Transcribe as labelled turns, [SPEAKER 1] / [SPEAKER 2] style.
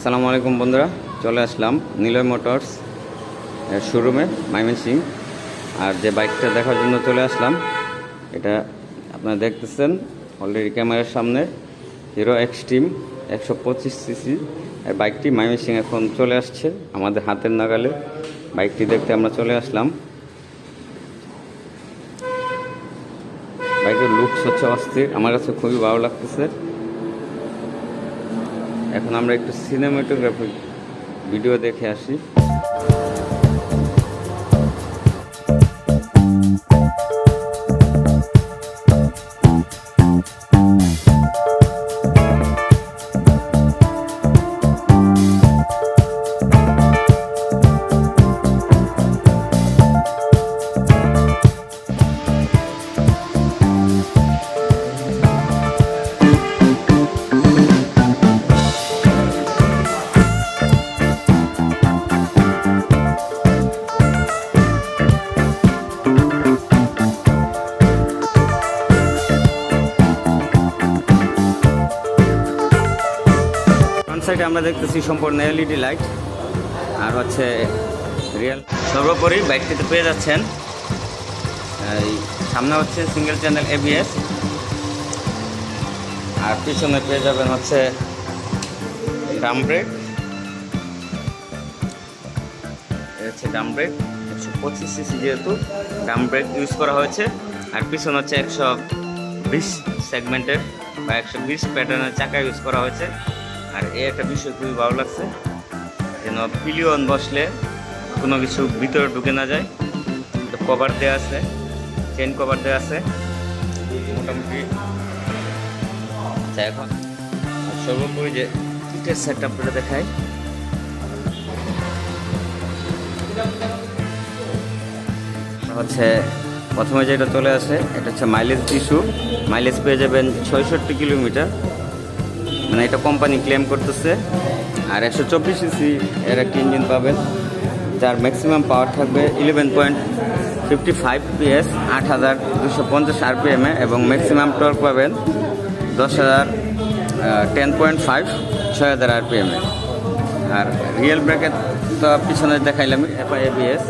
[SPEAKER 1] আসসালামু আলাইকুম বন্ধুরা, চলে আসলাম নীলয় মোটরস শোরুমে, মাইমেন সিং। আর যে বাইকটা দেখার জন্য চলে আসলাম, এটা আপনারা দেখতেছেন অলরেডি ক্যামেরার সামনে, হিরো এক্সট্রিম একশো পঁচিশ সিসি। আর বাইকটি মাইমেন সিং এখন চলে আসছে আমাদের হাতের নাগালে। বাইকটি দেখতে আমরা চলে আসলাম। বাইকের লুকস হচ্ছে অস্থির, আমার কাছে খুবই ভালো লাগতেছে। এখন আমরা একটু সিনেমাটোগ্রাফি ভিডিও দেখে আসি। সাইডে আমরা দেখতেছি সম্পূর্ণ এলইডি লাইট আর হচ্ছে রিয়েল সর্বোপরি বাইকটিতে পেয়ে যাচ্ছেন। এই সামনে হচ্ছে সিঙ্গেল চ্যানেল এবিএস আর পিছনে পেয়ে যাবেন হচ্ছে ডাম ব্রেক হচ্ছে ডাম ব্রেক একশো পঁচিশ সিসি যেহেতু ডাম ব্রেক ইউজ করা হয়েছে। আর পিছনে হচ্ছে একশো বিশ সেগমেন্টের বা একশো বিশ প্যাটার্নের চাকা ইউজ করা হয়েছে। আর এই একটা বিষয় খুবই ভালো লাগছে, যেন পিলিয়ন বসলে কোনো কিছু ভিতরে ঢুকে না যায়। কভার দেওয়া আছে চেন কভার দেওয়া আছে। মোটামুটি। আচ্ছা এখন সর্বোপরি যে কিটের সেট আপটা দেখায় হচ্ছে, প্রথমে যেটা চলে আসে, এটা হচ্ছে মাইলেজ টিস্যু মাইলেজ পেয়ে যাবেন ছয়ষট্টি কিলোমিটার। মানে এটা কোম্পানি ক্লেম করতেছে। আর একশো চব্বিশ সিসি এর একটি ইঞ্জিন পাবেন, যার ম্যাক্সিমাম পাওয়ার থাকবে eleven point fifty five PS আট হাজার দুশো পঞ্চাশ আরপিএমে এবং ম্যাক্সিমাম টর্ক পাবেন দশ হাজার টেন পয়েন্ট ফাইভ ছয় হাজার আরপিএমে আর রিয়েল ব্রেকের তো পিছনে দেখাইলাম এফআই এবিএস